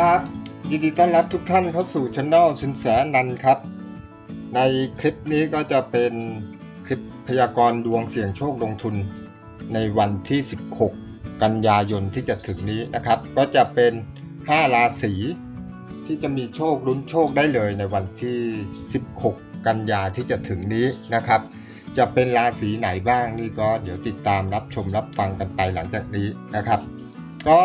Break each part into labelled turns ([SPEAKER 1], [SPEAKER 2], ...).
[SPEAKER 1] ครับ ยินดีต้อนรับทุกท่านเข้าสู่ช anel สินแสนันครับ ในคลิปนี้ก็จะเป็นคลิปพยากรณ์ดวงเสี่ยงโชคลงทุน ในวันที่ 16 กันยายนที่จะถึงนี้นะครับ ก็จะเป็น 5 ราศีที่จะมีโชคลุ้นโชคได้เลยในวันที่ 16 กันยาที่จะถึงนี้นะครับ จะเป็นราศีไหนบ้างนี่ก็เดี๋ยวติดตามรับชมรับฟังกันไปหลังจากนี้นะครับ ก็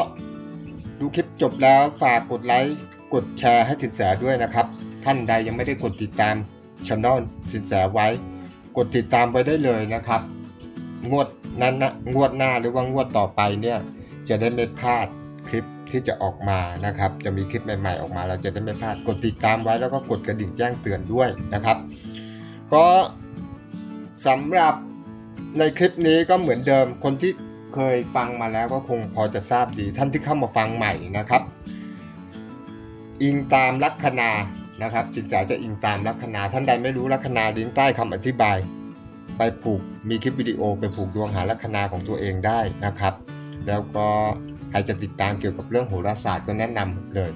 [SPEAKER 1] ดูคลิปจบแล้วฝากกดไลค์ กดแชร์ให้สินแสด้วยนะครับ ท่านใดยังไม่ได้กดติดตามช่องสินแสไว้ กดติดตามไว้ได้เลยนะครับ งวดนั้นนะงวดหน้าหรือว่างวดต่อไปเนี่ยจะได้ไม่พลาดคลิปที่จะออกมานะครับ จะมีคลิปใหม่ๆออกมา เราจะได้ไม่พลาดกดติดตามไว้แล้วก็กดกระดิ่งแจ้งเตือนด้วยนะครับ ก็สำหรับในคลิปนี้ก็เหมือนเดิมคนที่ เคยฟังมาแล้วก็คงพอจะทราบดีท่านที่เข้ามาฟังใหม่นะครับ อิงตามลัคนานะครับจิตใจจะอิงตามลัคนาท่านใดไม่รู้ลัคนาลิงก์ใต้คำอธิบาย ไปผูกมีคลิปวิดีโอไปผูกดวงหาลัคนาของตัวเองได้นะครับ แล้วก็ใครจะติดตามเกี่ยวกับเรื่องโหราศาสตร์ก็แนะนำเลย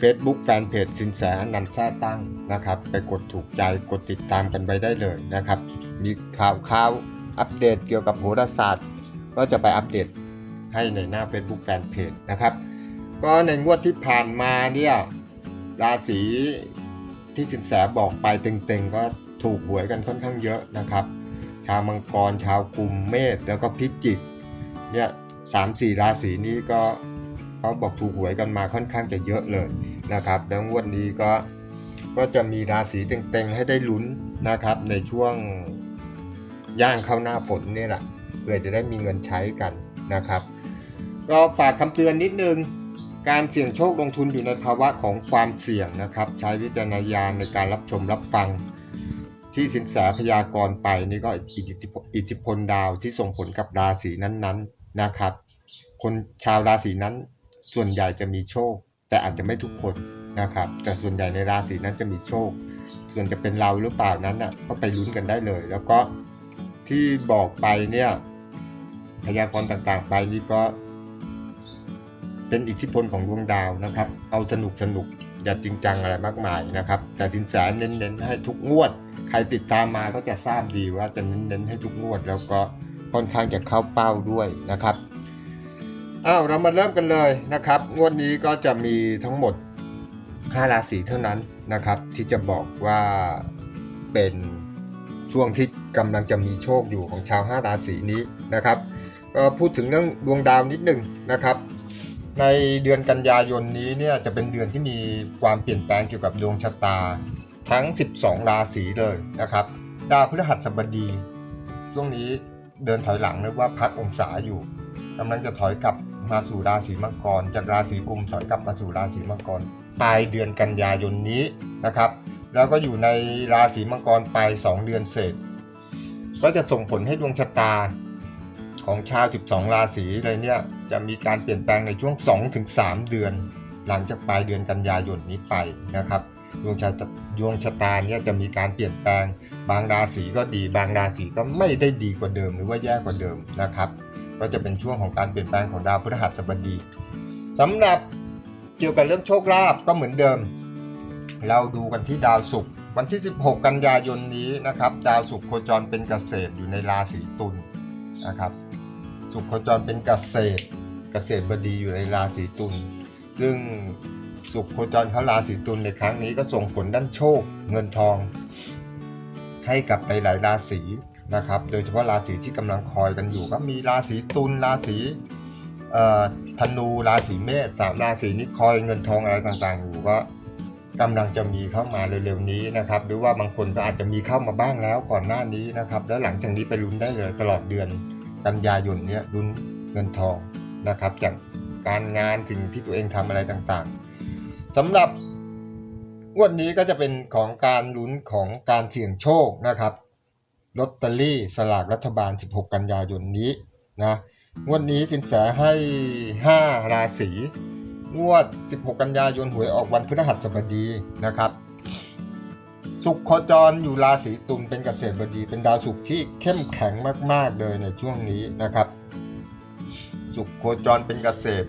[SPEAKER 1] Facebook แฟนเพจสินแสอนันต์แท้ตั้งนะครับ ไปกดถูกใจกดติดตามกันไปได้เลยนะครับ มีข่าวข่าว อัปเดตเกี่ยวกับโหราศาสตร์ ก็จะไปอัปเดตให้ในหน้า Facebook แฟนเพจนะครับ ก็ในงวดที่ผ่านมาเนี่ยราศีที่สินแสบอกไปเต็งๆ ก็ถูกหวยกันค่อนข้างเยอะนะครับ ชาวมังกรชาวกุมเมษแล้วก็พิจิกเนี่ยสามสี่ราศีนี้ก็เขาบอกถูกหวยกันมาค่อนข้างจะเยอะเลยนะครับ แล้วงวดนี้ก็ก็จะมีราศีเต็งๆให้ได้ลุ้นนะครับในช่วง ย่างเข้าหน้าฝนนี่แหละเพื่อจะได้มีเงินใช้กันนะครับ ก็ฝากคำเตือนนิดนึง การเสี่ยงโชคลงทุนอยู่ในภาวะของความเสี่ยงนะครับ ใช้วิจารณญาณในการรับชมรับฟัง ที่สินแสพยากรไปนี่ก็อิทธิพลดาวที่ส่งผลกับราศีนั้นๆนะครับ คนชาวราศีนั้นส่วนใหญ่จะมีโชค แต่อาจจะไม่ทุกคนนะครับ แต่ส่วนใหญ่ในราศีนั้นจะมีโชค ส่วนจะเป็นเราหรือเปล่านั้นน่ะก็ไปลุ้นกันได้เลย แล้วก็ ที่บอกไปเนี่ยพยากรณ์ต่างๆ ไปนี่ก็ เป็นอิทธิพลของดวงดาวนะครับ เอาสนุกสนุกอย่าจริงจังอะไรมากมายนะครับ แต่สินแสเน้นๆให้ทุกงวด ใครติดตามมาก็จะทราบดีว่าจะเน้นๆให้ทุกงวด แล้วก็ค่อนข้างจะเข้าเป้าด้วยนะครับอ้าวเรามาเริ่มกันเลยนะครับ งวดนี้ก็จะมีทั้งหมด 5 ราศีเท่านั้นนะครับ ที่จะบอกว่าเป็นช่วงที่ กำลังจะมีโชคอยู่ของชาว5ราศีนี้นะครับก็พูดถึงเรื่องดวงดาวนิดหนึ่งนะครับ ในเดือนกันยายนนี้เนี่ยจะเป็นเดือนที่มีความเปลี่ยนแปลงเกี่ยวกับดวงชะตา ทั้ง 12 ราศีเลยนะครับ ดาวพฤหัสบดี ช่วงนี้เดินถอยหลังเรียกว่าพักองศาอยู่กำลังจะถอยกลับมาสู่ราศีมังกร จากราศีกุมถอยกลับมาสู่ราศีมังกรปลายเดือนกันยายนนี้นะครับ แล้วก็อยู่ในราศีมังกรไป 2 เดือนเศษ ก็จะส่งผลให้ดวงชะตาของชาว 12 ราศีเลยเนี่ยจะมีการเปลี่ยนแปลงในช่วง 2-3 เดือน หลังจากปลายเดือนกันยายนนี้ไปนะครับดวงชะตาดวงชะตาเนี่ยจะมีการเปลี่ยนแปลง บางราศีก็ดี บางราศีก็ไม่ได้ดีกว่าเดิม หรือว่าแย่กว่าเดิมนะครับ ก็จะเป็นช่วงของการเปลี่ยนแปลงของดาวพฤหัสบดีสำหรับเกี่ยวกับเรื่องโชคลาภก็เหมือนเดิม เราดูกันที่ดาวศุกร์ วันที่ 16 กันยายนนี้นะครับดาวศุกร์โคจรเป็นเกษตรอยู่ในราศีตุลนะครับศุกร์โคจรเป็นเกษตร เกษตรบดีอยู่ในราศีตุลซึ่งศุกร์โคจรเข้าราศีตุลในครั้งนี้ก็ส่งผลด้านโชคเงินทอง ให้กับหลายๆราศีนะครับ โดยเฉพาะราศีที่กำลังคอยกันอยู่ก็มีราศีตุลราศีธนูราศีเมษสามราศีนี้คอยเงินทองอะไรต่างๆอยู่ก็ กำลังจะมีเข้ามาเร็วๆนี้นะครับ หรือว่าบางคนก็อาจจะมีเข้ามาบ้างแล้วก่อนหน้านี้นะครับ แล้วหลังจากนี้ไปลุ้นได้เลยตลอดเดือนกันยายนเนี้ยลุ้นเงินทองนะครับ จากการงานสิ่งที่ตัวเองทำอะไรต่างๆสำหรับงวดนี้ก็จะเป็นของการลุ้นของการเสี่ยงโชคนะครับลอตเตอรี่สลากรัฐบาล 16 กันยายนนี้นะงวดนี้จินแสให้ 5 ราศี งวด 16 กันยายนหวยออกวันพฤหัสบดีนะครับ สุขโคจรอยู่ราศีตุลเป็นเกษตรบดี เป็นดาวศุกร์ที่เข้มแข็งมาก ๆ เลยในช่วงนี้นะครับ สุขโคจรเป็นเกษตร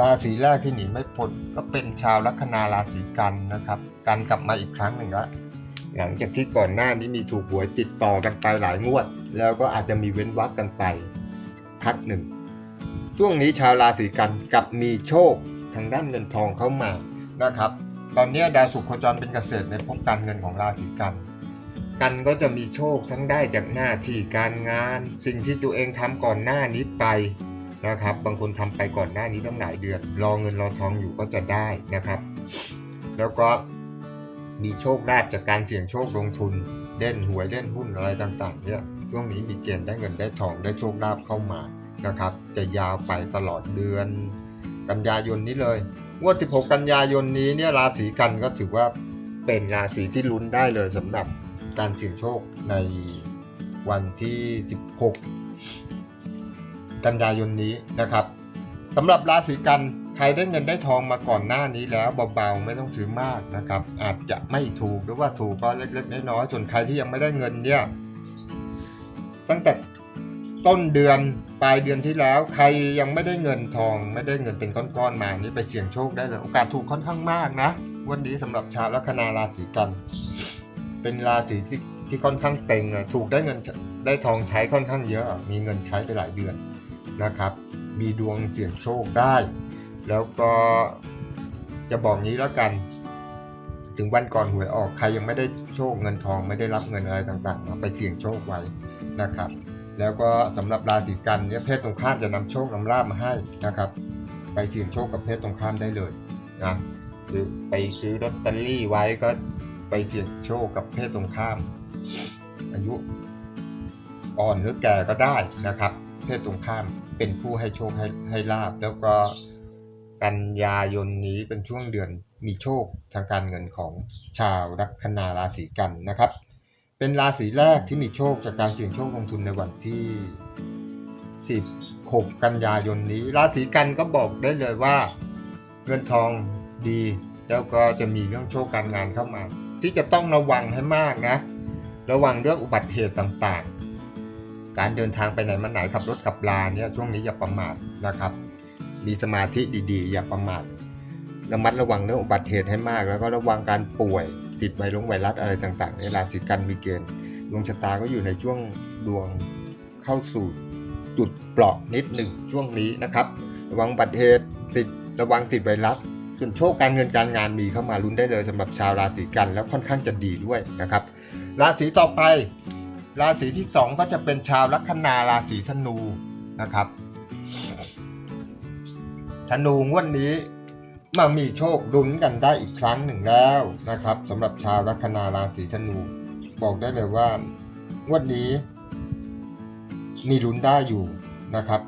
[SPEAKER 1] ราศีแรกที่หนีไม่พ้นก็เป็นชาวลัคนาราศีกันนะครับกันกลับมาอีกครั้งหนึ่งละหลังจากที่ก่อนหน้านี้มีถูกหวยติดต่อกันไปหลายงวด แล้วก็อาจจะมีเว้นวรรคกันไปพักหนึ่งช่วงนี้ชาวราศีกันกับมีโชค ทางด้านเงินทองเข้ามานะครับ ตอนนี้ดาวศุกร์โคจรเป็นเกษตรในภพการเงินของราศีกันกันก็จะมีโชคทั้งได้จากหน้าที่การงาน สิ่งที่ตัวเองทำก่อนหน้านี้ไปนะครับ บางคนทำไปก่อนหน้านี้ตั้งหลายเดือนรอเงินรอทองอยู่ก็จะได้นะครับ แล้วก็มีโชคลาภจากการเสี่ยงโชคลงทุนเล่นหวยเล่นหุ้นอะไรต่างๆเนี่ยช่วงนี้มีเกณฑ์ได้เงินได้ทองได้โชคลาภเข้ามานะครับ จะยาวไปตลอดเดือน กันยายนนี้เลย งวด 16 กันยายนนี้เนี่ยราศีกันก็ถือว่าเป็นราศีที่ลุ้นได้เลยสำหรับการเสี่ยงโชคในวันที่ 16 กันยายนนี้นะครับสำหรับราศีกันใครได้เงินได้ทองมาก่อนหน้านี้แล้วเบาๆไม่ต้องซื้อมากนะครับ อาจจะไม่ถูกหรือว่าถูกก็เล็กๆน้อยๆส่วนใครที่ยังไม่ได้เงินเนี่ยตั้งแต่ ต้นเดือนปลายเดือนที่แล้ว ใครยังไม่ได้เงินทอง ไม่ได้เงินเป็นก้อนๆมานี่ไปเสี่ยงโชคได้เลยโอกาสถูกค่อนข้างมากนะวันนี้สำหรับชาวลัคนาราศีกัน เป็นราศีที่ที่ค่อนข้างเต็งอะถูกได้เงินได้ทองใช้ค่อนข้างเยอะ มีเงินใช้ไปหลายเดือนนะครับ มีดวงเสี่ยงโชคได้ แล้วก็จะบอกงี้แล้วกัน ถึงวันก่อนหวยออกใครยังไม่ได้โชคเงินทองไม่ได้รับเงินอะไรต่างๆเอาไปเสี่ยงโชคไว้นะครับ แล้วก็สำหรับราศีกันเนี่ยเพศตรงข้ามจะนำโชคนำลาบมาให้นะครับ ไปเสี่ยงโชคกับเพศตรงข้ามได้เลยนะซื้อไปซื้อลอตเตอรี่ไว้ก็ไปเสี่ยงโชคกับเพศตรงข้าม อายุอ่อนหรือแก่ก็ได้นะครับ เพศตรงข้ามเป็นผู้ให้โชคให้ให้ลาบแล้วก็กันยายนนี้เป็นช่วงเดือนมีโชคทางการเงินของชาวลัคนาราศีกันนะครับ เป็นราศีแรกที่มีโชคจากการเสี่ยงโชคลงทุนในวันที่ 16 กันยายนนี้ ราศีกันก็บอกได้เลยว่า เงินทองดี แล้วก็จะมีเรื่องโชคการงานเข้ามา ที่จะต้องระวังให้มากนะ ระวังเรื่องอุบัติเหตุต่างๆ การเดินทางไปไหนมาไหนขับรถขับลาเนี่ยช่วงนี้อย่าประมาทนะครับ มีสมาธิดีๆ อย่าประมาทระมัดระวังเรื่องอุบัติเหตุให้มาก แล้วก็ระวังการป่วย ติดไวรัสไวรัสอะไรต่างๆในราศีกันมีเกณฑ์ดวงชะตาก็อยู่ในช่วงดวงเข้าสู่จุดเปราะนิดหนึ่งช่วงนี้นะครับ ระวังบัติเหตุติดระวังติดไวรัสส่วนโชคการเงินการงานมีเข้ามาลุ้นได้เลยสำหรับชาวราศีกันแล้วค่อนข้างจะดีด้วยนะครับ ราศีต่อไป ราศีที่ 2 ก็จะเป็นชาวลัคนาราศีธนูนะครับธนูงวดนี้ มามีโชคลุ้นกันได้อีกครั้งหนึ่งแล้วนะครับสำหรับชาวลัคนาราศีธนู บอกได้เลยว่างวดนี้ มีลุ้นได้อยู่นะครับ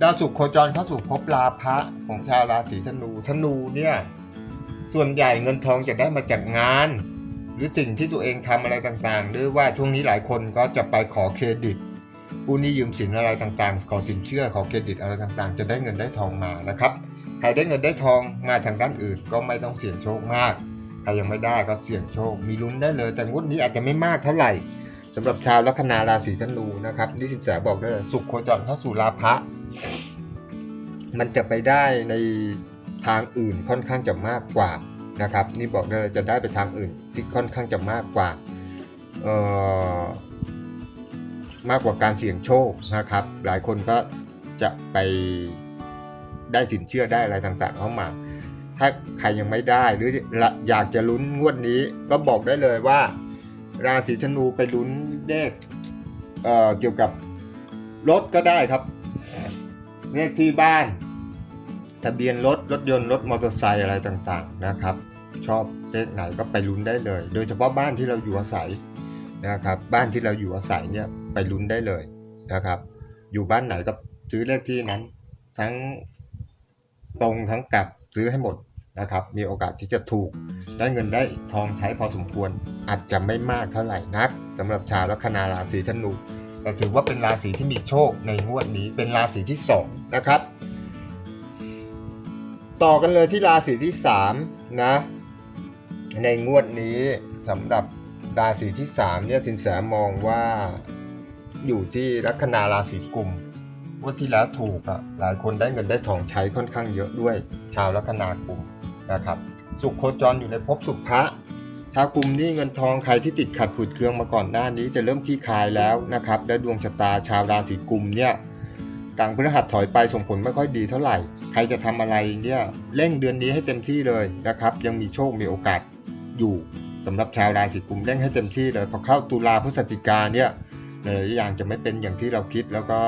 [SPEAKER 1] ดาวศุกร์โคจรเข้าสู่ภพลาภะของชาวราศีธนู ธนูเนี่ยส่วนใหญ่เงินทองจะได้มาจากงาน หรือสิ่งที่ตัวเองทำอะไรต่างๆ หรือว่าช่วงนี้หลายคนก็จะไปขอเครดิตผู้นี้ยืมสินอะไรต่างๆ ขอสินเชื่อขอเครดิตอะไรต่างๆ จะได้เงินได้ทองมานะครับ ใครได้เงินได้ทองมาทางด้านอื่นก็ไม่ต้องเสี่ยงโชคมาก ใครยังไม่ได้ก็เสี่ยงโชค มีลุ้นได้เลย แต่งวดนี้อาจจะไม่มากเท่าไหร่สำหรับชาวลัคนาราศีธนูนะครับนี่สินแสบอกได้เลยสุขโคจรเข้าสู่ราภะมันจะไปได้ในทางอื่นค่อนข้างจะมากกว่านะครับ นี่บอกได้เลยจะได้ไปทางอื่นที่ค่อนข้างจะมากกว่าเอ่อมากกว่าการเสี่ยงโชคนะครับ หลายคนก็จะไป ได้สินเชื่อได้อะไรต่างๆเข้ามา ถ้าใครยังไม่ได้หรืออยากจะลุ้นงวดนี้ก็บอกได้เลยว่า ราศีธนูไปลุ้นเลขเเกี่ยวกับรถก็ได้ครับเลขที่บ้าน ทะเบียนรถรถยนต์รถมอเตอร์ไซค์อะไรต่างๆนะครับ ชอบเลขไหนก็ไปลุ้นได้เลย โดยเฉพาะบ้านที่เราอยู่อาศัยนะครับ บ้านที่เราอยู่อาศัยเนี่ยไปลุ้นได้เลยนะครับ อยู่บ้านไหนก็ซื้อเลขที่นั้น ทั้ง ตรงทั้งกลับซื้อให้หมดนะครับ มีโอกาสที่จะถูก ได้เงินได้ทองใช้พอสมควร อาจจะไม่มากเท่าไหร่นักสำหรับชาวลัคนาราศีธนูแต่ถือว่าเป็นราศีที่มีโชคในงวดนี้เป็นราศีที่2นะครับ ต่อกันเลยที่ราศีที่3นะในงวดนี้สำหรับราศีที่3เนี่ยสินแสมองว่าอยู่ที่ลัคนาราศีกุม งวันที่แล้วถูกอะหลายคนได้เงินได้ทองใช้ค่อนข้างเยอะด้วย ชาวลัคนากุมนะครับสุขโคจรอยู่ในภพสุขพระชาวกลุ่มนี้เงินทองใครที่ติดขัดฝืดเคืองมาก่อนหน้านี้จะเริ่มคลี่คลายแล้วนะครับและดวงชะตาชาวราศีกุมเนี่ยกลางพฤหัสถอยไปส่งผลไม่ค่อยดีเท่าไหร่ ใครจะทำอะไรเนี่ยเร่งเดือนนี้ให้เต็มที่เลยนะครับ ยังมีโชคมีโอกาสอยู่สำหรับชาวราศีกุมเร่งให้เต็มที่เลยพอเข้าตุลาพฤศจิกาเนี่ยหลายอย่างจะไม่เป็นอย่างที่เราคิดแล้วก็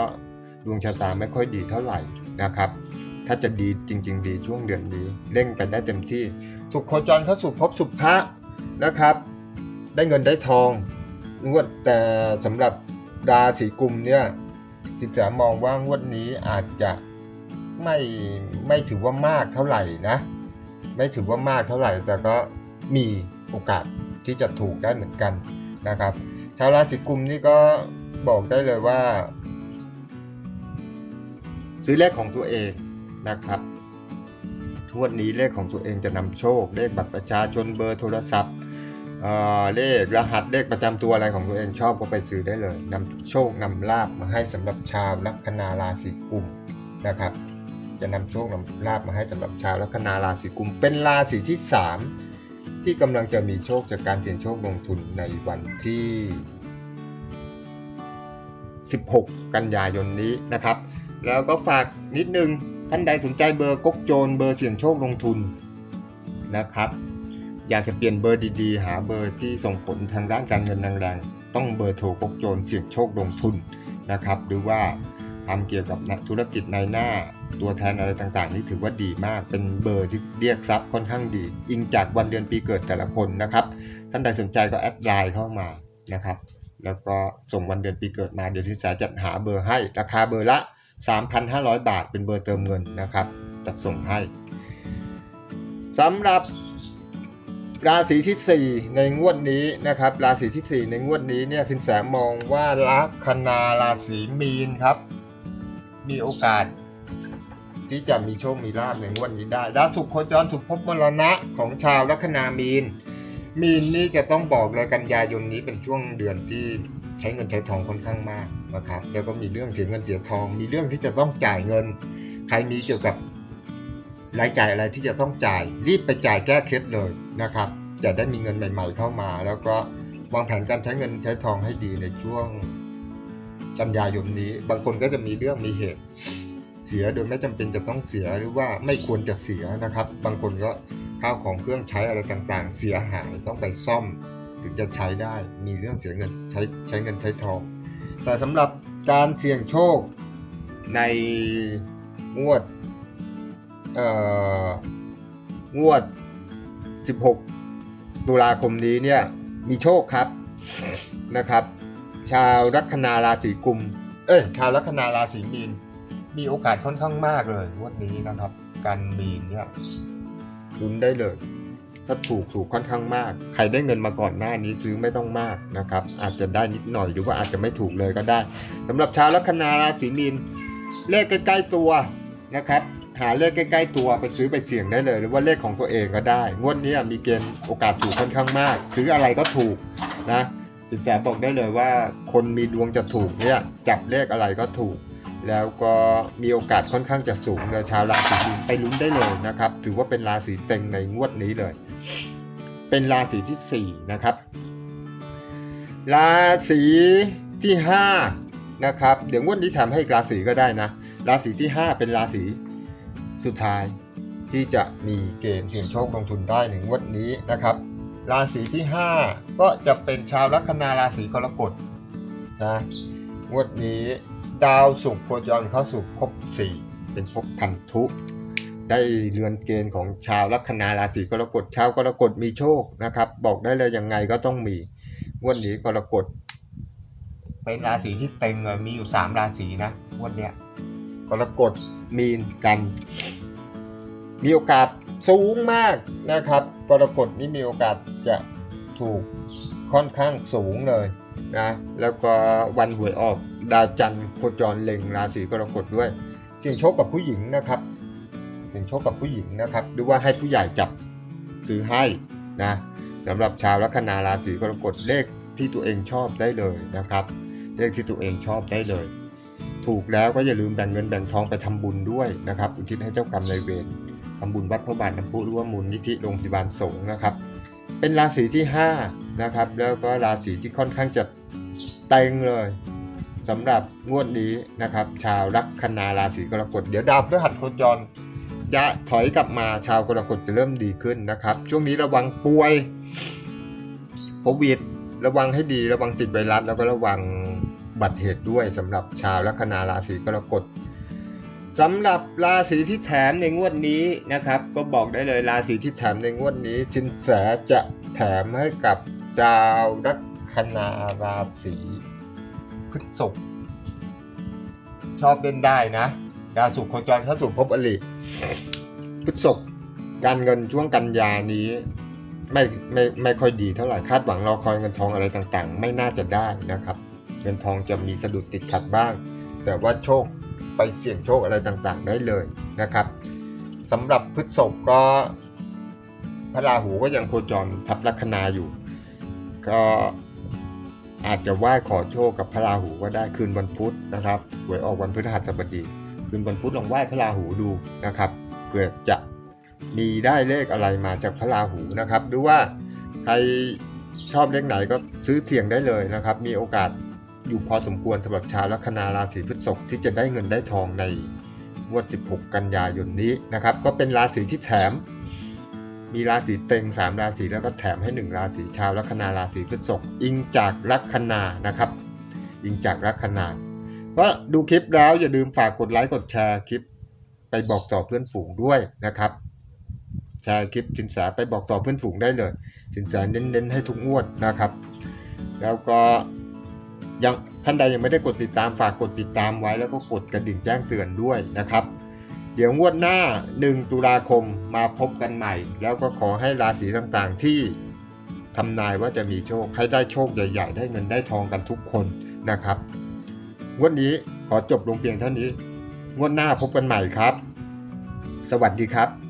[SPEAKER 1] ดวงชะตาไม่ค่อยดีเท่าไหร่นะครับ ถ้าจะดีจริง ๆ ดีช่วงเดือนนี้เร่งไปได้เต็มที่ สุขโคจรเข้าสู่ภพสุขพระนะครับ ได้เงินได้ทองงวดแต่สำหรับราศีกุมเนี่ยจิตแสมองว่างวดนี้อาจจะไม่ไม่ถือว่ามากเท่าไหร่นะ ไม่ถือว่ามากเท่าไหร่ แต่ก็มีโอกาสที่จะถูกได้เหมือนกันนะครับ ชาวราศีกุมนี่ก็บอกได้เลยว่า ซื้อเลขของตัวเองนะครับทวดนี้เลขของตัวเองจะนำโชค เลขบัตรประชาชนเบอร์โทรศัพท์เลขรหัสเลขประจำตัวอะไรของตัวเองชอบก็ไปซื้อได้เลยนำโชคนำลาบมาให้สำหรับชาวลัคนาราศีกุมนะครับจะนำโชคนำลาบมาให้สำหรับชาวลัคนาราศีกุม เป็นราศีที่ 3 ที่กำลังจะมีโชคจากการเสี่ยงโชคลงทุนในวันที่ 16 กันยายนนี้นะครับ แล้วก็ฝากนิดนึงท่านใดสนใจเบอร์ก๊กโจรเบอร์เสี่ยงโชคลงทุนนะครับ อยากจะเปลี่ยนเบอร์ดีๆ หาเบอร์ที่ส่งผลทางด้านการเงินแรงๆต้องเบอร์โทรก๊กโจรเสี่ยงโชคลงทุนนะครับ หรือว่าทำเกี่ยวกับธุรกิจในหน้าตัวแทนอะไรต่างๆ นี่ถือว่าดีมาก เป็นเบอร์ที่เรียกทรัพย์ค่อนข้างดี อิงจากวันเดือนปีเกิดแต่ละคนนะครับ ท่านใดสนใจก็แอดไลน์เข้ามานะครับ แล้วก็ส่งวันเดือนปีเกิดมาเดี๋ยวสินแสจัดหาเบอร์ให้ ราคาเบอร์ละ 3,500 บาทเป็นเบอร์เติมเงินนะครับจัดส่งให้สำหรับราศีที่ 4 ในงวดนี้นะครับราศีที่ 4 ในงวดนี้เนี่ยสินแสมองว่าลัคนาราศีมีนครับ มีโอกาส ที่จะมีโชคมีลาภในงวดนี้ได้ดาวสุขโคจรสุขภพมรณะของชาวลัคนามีน มีนนี่จะต้องบอกเลยกันยายนนี้เป็นช่วงเดือนที่ ใช้เงินใช้ทองค่อนข้างมากนะครับแล้วก็มีเรื่องเสียเงินเสียทอง มีเรื่องที่จะต้องจ่ายเงิน ใครมีเกี่ยวกับรายจ่ายอะไรที่จะต้องจ่าย รีบไปจ่ายแก้เคล็ดเลยนะครับ จะได้มีเงินใหม่ ๆ เข้ามา แล้วก็วางแผนการใช้เงินใช้ทองให้ดีในช่วงกันยายนนี้ บางคนก็จะมีเรื่องมีเหตุเสียโดยไม่จำเป็นจะต้องเสียหรือว่าไม่ควรจะเสียนะครับ บางคนก็ข้าวของเครื่องใช้อะไรต่างๆ เสียหายต้องไปซ่อม ถึงจะใช้ได้ มีเรื่องเสียเงินใช้ใช้เงินใช้ทอง แต่สำหรับการเสี่ยงโชคในงวดเอ่องวด 16 ตุลาคมนี้เนี่ยมีโชคครับนะครับ ชาวลัคนาราศีกุม เอ้ยชาวลัคนาราศีมีน มีโอกาสค่อนข้างมากเลยงวดนี้นะครับ การมีนเนี่ยลุ้นได้เลย ถูกถูกค่อนข้างมาก ใครได้เงินมาก่อนหน้านี้ซื้อไม่ต้องมากนะครับ อาจจะได้นิดหน่อยหรือว่าอาจจะไม่ถูกเลยก็ได้สำหรับชาวลัคนาราศีมีนเลขใกล้ๆตัวนะครับหาเลขใกล้ๆตัวไปซื้อไปเสี่ยงได้เลย หรือว่าเลขของตัวเองก็ได้ งวดนี้มีเกณฑ์โอกาสถูกค่อนข้างมาก ซื้ออะไรก็ถูกนะสินแสบอกได้เลยว่าคนมีดวงจะถูกเนี่ยจับเลขอะไรก็ถูก แล้วก็มีโอกาสค่อนข้างจะสูงเลยชาวราศีมีนไปลุ้นได้เลยนะครับ ถือว่าเป็นราศีเต็งในงวดนี้เลย เป็นราศีที่ 4 นะครับ ราศีที่ 5 นะครับ เดี๋ยวงวดนี้ทำให้ราศีก็ได้นะ ราศีที่ 5 เป็นราศีสุดท้ายที่จะมีเกณฑ์เสี่ยงโชคลงทุนได้ในงวดนี้นะครับ ราศีที่ 5 ก็จะเป็นชาวลัคนาราศีกรกฎนะงวดนี้ดาวศุกร์โคจรเข้าสู่ภพ4เป็นภพพันธุ ได้เรือนเกณฑ์ของชาวลัคนาราศีกรกฎชาวกรกฎมีโชคนะครับ บอกได้เลยยังไงก็ต้องมีวดนี้กรกฎเป็นราศีที่เต็งเลยมีอยู่ 3 ราศีนะงวดเนี้ยกรกฎมีนกัน มีโอกาสสูงมากนะครับกรกฎนี่มีโอกาสจะถูกค่อนข้างสูงเลยนะแล้วก็วันหวยออกดาวจันทร์โคจรเล็งราศีกรกฎด้วยเสี่ยงโชคกับผู้หญิงนะครับ เป็นโชคกับผู้หญิงนะครับ หรือว่าให้ผู้ใหญ่จับซื้อให้นะสำหรับชาวลัคนาราศีกรกฎเลขที่ตัวเองชอบได้เลยนะครับ เลขที่ตัวเองชอบได้เลย ถูกแล้วก็อย่าลืมแบ่งเงินแบ่งทองไปทำบุญด้วยนะครับอุทิศให้เจ้ากรรมนายเวรทำบุญวัดพระบาทน้ำพุหรือว่ามูลนิธิโรงพยาบาลสงฆ์นะครับ เป็นราศีที่5นะครับแล้วก็ราศีที่ค่อนข้างจะเต็งเลยสำหรับงวดนี้นะครับ ชาวลัคนาราศีกรกฎเดี๋ยวดาวพฤหัสโคจร จะถอยกลับมาชาวกรกฎจะเริ่มดีขึ้นนะครับ ช่วงนี้ระวังป่วยโควิด ระวังให้ดีระวังติดไวรัสแล้วก็ระวังบัติเหตุด้วยสำหรับชาวลัคนาราศีกรกฎสำหรับราศีที่แถมในงวดนี้นะครับ ก็บอกได้เลยราศีที่แถมในงวดนี้สินแสจะแถมให้กับชาวลัคนาราศีพฤษภชอบเล่นได้นะดาวสุขโคจรเข้าสู่ภพอริ พฤษภการเงินช่วงกันยานี้ไม่ไม่ไม่ค่อยดีเท่าไหร่คาดหวังรอคอยเงินทองอะไรต่างๆ ไม่น่าจะได้นะครับ เงินทองจะมีสะดุดติดขัดบ้าง แต่ว่าโชคไปเสี่ยงโชคอะไรต่างๆ ได้เลยนะครับสำหรับพฤษภก็พระราหูก็ยังโคจรทับลัคนาอยู่ ก็อาจจะไหว้ขอโชคกับพระราหูก็ได้คืนวันพุธนะครับหวยออกวันพฤหัสบดี คืนวันพุธลองไหว้พระราหูดูนะครับเผื่อจะมีได้เลขอะไรมาจากพระราหูนะครับดูว่าใครชอบเลขไหนก็ซื้อเสี่ยงได้เลยนะครับ มีโอกาสอยู่พอสมควรสำหรับชาวลัคนาราศีพฤษภที่จะได้เงินได้ทองในงวด16 กันยายนนี้นะครับ ก็เป็นราศีที่แถม มีราศีเต็ง 3 ราศีแล้วก็แถมให้ 1 ราศีชาวลัคนาราศีพฤษภอิงจากลัคนานะครับ อิงจากลัคนา ก็ดูคลิปแล้วอย่าลืมฝากกดไลค์กดแชร์คลิป ไปบอกต่อเพื่อนฝูงด้วยนะครับแชร์คลิปสินแสไปบอกต่อเพื่อนฝูงได้เลยสินแสเน้นๆให้ทุกงวดนะครับ แล้วก็ยังท่านใดยังไม่ได้กดติดตามฝากกดติดตามไว้แล้วก็กดกระดิ่งแจ้งเตือนด้วยนะครับ เดี๋ยวงวดหน้า 1 ตุลาคมมาพบกันใหม่ แล้วก็ขอให้ราศีต่างๆที่ทำนายว่าจะมีโชคให้ได้โชคใหญ่ ๆ ได้เงินได้ทองกันทุกคนนะครับ วดนี้ขอจบลงเพียงเท่านี้ งวดหน้าพบกันใหม่ครับ สวัสดีครับ